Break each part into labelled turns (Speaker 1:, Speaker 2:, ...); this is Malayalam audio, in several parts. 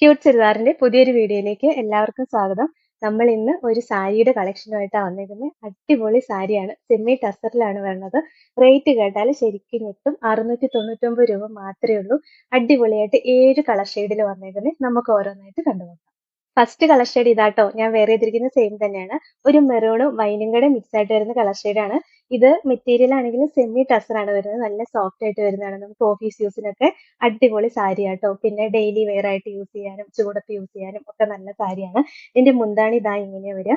Speaker 1: ക്യൂട്ട് ചുരിദാറിന്റെ പുതിയൊരു വീഡിയോയിലേക്ക് എല്ലാവർക്കും സ്വാഗതം. നമ്മൾ ഇന്ന് ഒരു സാരിയുടെ കളക്ഷനുമായിട്ടാണ് വന്നിരിക്കുന്നത്. അടിപൊളി സാരിയാണ്. സെമി ടസറിലാണ് വരുന്നത്. റേറ്റ് കേട്ടാൽ ശരിക്കും കിട്ടും. അറുന്നൂറ്റി തൊണ്ണൂറ്റൊമ്പത് രൂപ മാത്രമേ ഉള്ളൂ. അടിപൊളിയായിട്ട് ഏഴ് കളർ ഷെയ്ഡിൽ വന്നിരുന്നത് നമുക്ക് ഓരോന്നായിട്ട് കണ്ടുപോകാം ഫസ്റ്റ് കളർ ഷെയ്ഡ് ഇതാട്ടോ. ഞാൻ വേറെ ചെയ്തിരിക്കുന്ന സെയിം തന്നെയാണ്. ഒരു മെറൂണും വൈനും കൂടെ മിക്സ് ആയിട്ട് വരുന്ന കളർ ഷെയ്ഡാണ് ഇത് മെറ്റീരിയൽ ആണെങ്കിലും സെമി ടസർ ആണ് വരുന്നത്. നല്ല സോഫ്റ്റ് ആയിട്ട് വരുന്നതാണ്. നമുക്ക് ഓഫീസ് യൂസിനൊക്കെ അടിപൊളി സാരി ആട്ടോ പിന്നെ ഡെയിലി വെയർ ആയിട്ട് യൂസ് ചെയ്യാനും ചൂടത്ത് യൂസ് ചെയ്യാനും ഒക്കെ നല്ല സാരിയാണ് ഇതിന്റെ മുന്താണി ഇതാ ഇങ്ങനെ വരിക.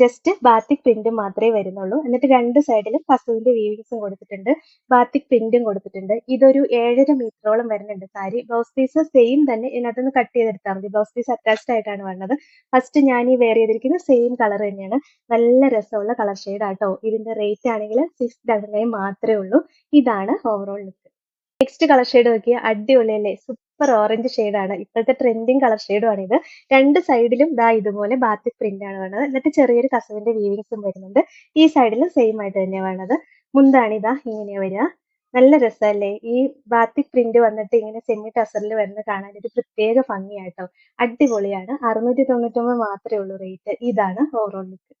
Speaker 1: ജസ്റ്റ് ബാത്തിക് പ്രിന്റ് മാത്രമേ വരുന്നുള്ളൂ. എന്നിട്ട് രണ്ട് സൈഡിലും പസുവിന്റെ വീവിങ്സും കൊടുത്തിട്ടുണ്ട്. ബാത്തിക് പ്രിന്റും കൊടുത്തിട്ടുണ്ട്. ഇതൊരു ഏഴര മീറ്ററോളം വരുന്നുണ്ട് സാരി. ബ്ലൗസ് പീസ് സെയിം തന്നെ. ഇതിനകത്തുനിന്ന് കട്ട് ചെയ്തെടുത്താൽ മതി. ബ്ലൗസ് പീസ് അറ്റാച്ച്ഡ് ആയിട്ടാണ് വരുന്നത് ഫസ്റ്റ് ഞാൻ ഈ വെയർ ചെയ്തിരിക്കുന്ന സെയിം കളർ തന്നെയാണ്. നല്ല രസമുള്ള കളർ ഷെയ്ഡ് ആട്ടോ ഇതിന്റെ റേറ്റ് ആണെങ്കിൽ സിക്സ് ഡബിൾ നയൻ മാത്രമേ ഉള്ളൂ. ഇതാണ് overall look next colour shade നോക്കിയ അടിപൊളിയല്ലേ? സൂപ്പർ ഓറഞ്ച് ആണ്. ഇപ്പോഴത്തെ ട്രെൻഡിങ് കളർ ഷെയ്ഡും ആണ് ഇത് രണ്ട് സൈഡിലും ദാ ഇതുപോലെ ബാത്തിക് പ്രിന്റ് ആണ് വേണത്. എന്നിട്ട് ചെറിയൊരു കസവിന്റെ വീവിങ്സും വരുന്നുണ്ട്. ഈ സൈഡിലും സെയിം ആയിട്ട് തന്നെയാണ് വേണത്. മുന്താണ് ഇതാ ഇങ്ങനെയാ വരിക. നല്ല രസമല്ലേ? ഈ ബാത്തിക് പ്രിന്റ് വന്നിട്ട് ഇങ്ങനെ സെമി ടസറിൽ വരുന്ന കാണാൻ ഒരു പ്രത്യേക ഭംഗിയാട്ടോ. അടിപൊളിയാണ്. അറുന്നൂറ്റി തൊണ്ണൂറ്റൊമ്പത് മാത്രമേ ഉള്ളൂ റേറ്റ് ഇതാണ് overall look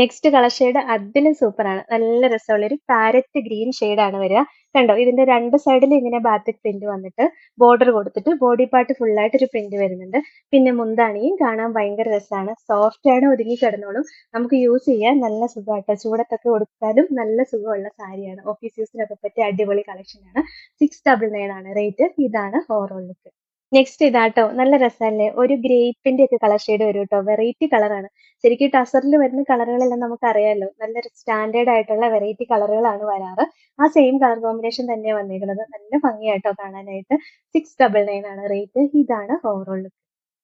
Speaker 1: next colour shade അതിലും സൂപ്പറാണ് നല്ല രസമുള്ള ഒരു പാരറ്റ് ഗ്രീൻ ആണ് വരിക. കണ്ടോ? ഇതിന്റെ രണ്ട് സൈഡിൽ ഇങ്ങനെ ബാത്തിക് പ്രിന്റ് വന്നിട്ട് ബോർഡർ കൊടുത്തിട്ട് ബോഡി പാർട്ട് ഫുൾ ആയിട്ട് ഒരു പ്രിന്റ് വരുന്നുണ്ട്. പിന്നെ മുന്താണിയും കാണാൻ ഭയങ്കര രസമാണ്. സോഫ്റ്റ് ആണ് ഒതുങ്ങി കിടന്നോളും. നമുക്ക് യൂസ് ചെയ്യാൻ നല്ല സുഖമായിട്ട് ചൂടത്തൊക്കെ കൊടുത്താലും നല്ല സുഖമുള്ള സാരിയാണ്. ഓഫീസ് യൂസിനൊക്കെ പറ്റിയ അടിപൊളി കളക്ഷൻ ആണ്. സിക്സ് ഡബിൾ നയൻ ആണ്. റേറ്റ് ഇതാണ് ഓവറോൾ ലുക്ക് നെക്സ്റ്റ് ഇതാട്ടോ നല്ല രസമല്ലേ? ഒരു ഗ്രേപ്പിന്റെ ഒക്കെ കളർ ഷെയ്ഡ് വരും കേട്ടോ വെറൈറ്റി കളറാണ് ശരിക്കും ടസറിൽ വരുന്ന കളറുകളെല്ലാം നമുക്ക് അറിയാലോ നല്ല സ്റ്റാൻഡേർഡ് ആയിട്ടുള്ള വെറൈറ്റി കളറുകളാണ് വരാറ്. ആ സെയിം കളർ കോമ്പിനേഷൻ തന്നെയാണ് വന്നിരിക്കുന്നത് നല്ല ഭംഗിയായിട്ടോ കാണാനായിട്ട്. സിക്സ് ഡബിൾ നയൻ ആണ് റേറ്റ് ഇതാണ് ഓവറോൾ ലുക്ക്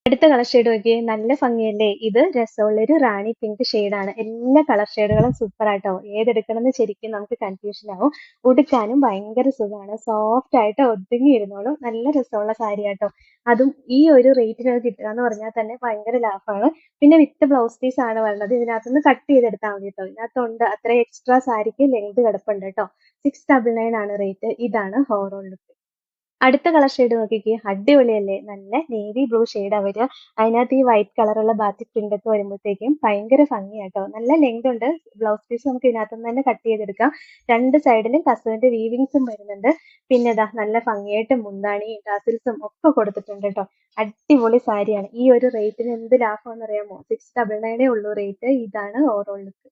Speaker 1: അടുത്ത കളർ ഷെയ്ഡ് നോക്കിയേ നല്ല ഭംഗിയല്ലേ? ഇത് രസമുള്ള ഒരു റാണി പിങ്ക് ആണ്. എല്ലാ കളർ ഷെയ്ഡുകളും സൂപ്പർ ആട്ടോ. ഏതെടുക്കണമെന്ന് ശരിക്കും നമുക്ക് കൺഫ്യൂഷൻ ആവും. ഉടുക്കാനും ഭയങ്കര സുഖമാണ്. സോഫ്റ്റ് ആയിട്ട് ഒതുങ്ങി ഇരുന്നോളും. നല്ല രസമുള്ള സാരി ആട്ടോ. അതും ഈ ഒരു റേറ്റിന് കിട്ടുക എന്ന് പറഞ്ഞാൽ തന്നെ ഭയങ്കര ലാഭമാണ്. പിന്നെ വിത്ത് ബ്ലൗസ് പീസ് ആണ് വരുന്നത് ഇതിനകത്തുനിന്ന് കട്ട് ചെയ്തെടുത്താൽ മതി കേട്ടോ ഇതിനകത്തുണ്ട് അത്ര എക്സ്ട്രാ സാരിക്ക് ലെങ്ത് കിടപ്പുണ്ട് കേട്ടോ സിക്സ് ഡബിൾ നയൻ ആണ് റേറ്റ് ഇതാണ് ഹോറോൾ ലുക്ക് അടുത്ത കളർ ഷെയ്ഡ് നോക്കിക്കേ. അടിപൊളിയല്ലേ? നല്ല നേവി ബ്ലൂ ഷെയ്ഡാ വരിക. അതിനകത്ത് ഈ വൈറ്റ് കളറുള്ള ബാത്തിക് പ്രിന്റൊക്കെ വരുമ്പോഴത്തേക്കും ഭയങ്കര ഭംഗിയാട്ടോ നല്ല ലെങ്ത് ഉണ്ട്. ബ്ലൗസ് പീസ് നമുക്ക് ഇതിനകത്ത് തന്നെ കട്ട് ചെയ്തെടുക്കാം. രണ്ട് സൈഡിലും കസുവിന്റെ വീവിങ്സും വരുന്നുണ്ട്. പിന്നെ ഇതാ നല്ല ഭംഗിയായിട്ട് മുന്താണിയും ടാസിൽസും ഒക്കെ കൊടുത്തിട്ടുണ്ട് കേട്ടോ അടിപൊളി സാരിയാണ്. ഈ ഒരു റേറ്റിന് എന്ത് ലാഭമാണെന്ന് അറിയാമോ സിക്സ് ഡബിൾ നയനേ ഉള്ളൂ റേറ്റ് ഇതാണ് ഓവറോൾ ലുക്ക്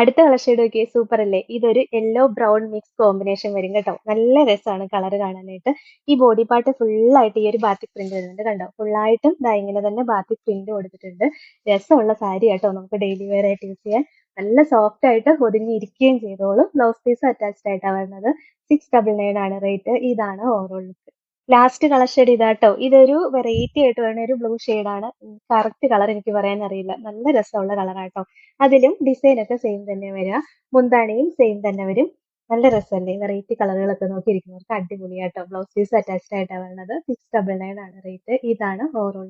Speaker 1: അടുത്ത കളർ ഷെയ്ഡ് നോക്കിയേ സൂപ്പർ അല്ലേ? ഇതൊരു യെല്ലോ ബ്രൗൺ മിക്സ് കോമ്പിനേഷൻ വരും കേട്ടോ. നല്ല രസമാണ് കളർ കാണാനായിട്ട്. ഈ ബോഡി പാർട്ട് ഫുള്ളായിട്ട് ഈ ഒരു ബാത്തിക് പ്രിന്റ് വരുന്നുണ്ട് കണ്ടോ? ഫുള്ളായിട്ടും ദാ ഇങ്ങനെ തന്നെ ബാത്തിക് പ്രിന്റ് കൊടുത്തിട്ടുണ്ട്. രസമുള്ള സാരി കേട്ടോ നമുക്ക് ഡെയിലി വെയർ ആയിട്ട് യൂസ് ചെയ്യാൻ. നല്ല സോഫ്റ്റ് ആയിട്ട് ഒതുങ്ങിയിരിക്കുകയും ചെയ്തോളും. ബ്ലൗസ് പീസ് അറ്റാച്ച്ഡ് ആയിട്ടാണ് വരുന്നത്. സിക്സ് ഡബിൾ നയൻ ആണ് റേറ്റ് ഇതാണ് overall look last colour shade ഇതാട്ടോ. ഇതൊരു വെറൈറ്റി ആയിട്ട് വരുന്ന ഒരു ബ്ലൂ ആണ്. കറക്റ്റ് കളർ എനിക്ക് പറയാൻ അറിയില്ല. നല്ല രസമുള്ള കളറാട്ടോ അതിലും ഡിസൈൻ ഒക്കെ സെയിം തന്നെ വരിക. മുന്താണിയും സെയിം തന്നെ വരും. നല്ല രസമല്ലേ? വെറൈറ്റി കളറുകളൊക്കെ നോക്കിയിരിക്കുന്നവർക്ക് അടിപൊളിയാട്ടോ. ബ്ലൗസ് പീസ് അറ്റാച്ച്ഡ് ആയിട്ടാണ് വരുന്നത് സിക്സ് ഡബിൾ നയൻ ആണ് റേറ്റ് ഇതാണ് ഓവറോൾ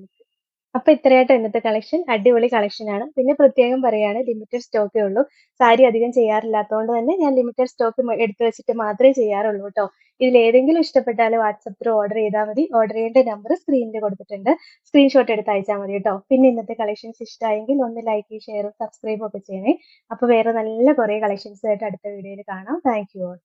Speaker 1: അപ്പൊ ഇത്രയായിട്ട് ഇന്നത്തെ കളക്ഷൻ അടിപൊളി കളക്ഷൻ ആണ്. പിന്നെ പ്രത്യേകം പറയാണ് ലിമിറ്റഡ് സ്റ്റോക്കേ ഉള്ളൂ. സാരി അധികം ചെയ്യാറില്ലാത്തതുകൊണ്ട് തന്നെ ഞാൻ ലിമിറ്റഡ് സ്റ്റോക്ക് എടുത്തു വെച്ചിട്ട് മാത്രമേ ചെയ്യാറുള്ളൂ കേട്ടോ ഇതിൽ ഏതെങ്കിലും ഇഷ്ടപ്പെട്ടാൽ വാട്സപ്പ് ത്രൂ ഓർഡർ ചെയ്താൽ മതി. ഓർഡർ ചെയ്യേണ്ട നമ്പർ സ്ക്രീനിൽ കൊടുത്തിട്ടുണ്ട്. സ്ക്രീൻഷോട്ട് എടുത്ത് അയച്ചാൽ മതി കേട്ടോ പിന്നെ ഇന്നത്തെ കളക്ഷൻസ് ഇഷ്ടമായെങ്കിൽ ഒന്ന് ലൈക്ക് ഷെയർ സബ്സ്ക്രൈബ് ഒക്കെ ചെയ്യണേ. അപ്പൊ വേറെ നല്ല കുറെ കളക്ഷൻസ് ആയിട്ട് അടുത്ത വീഡിയോയിൽ കാണാം. Thank you all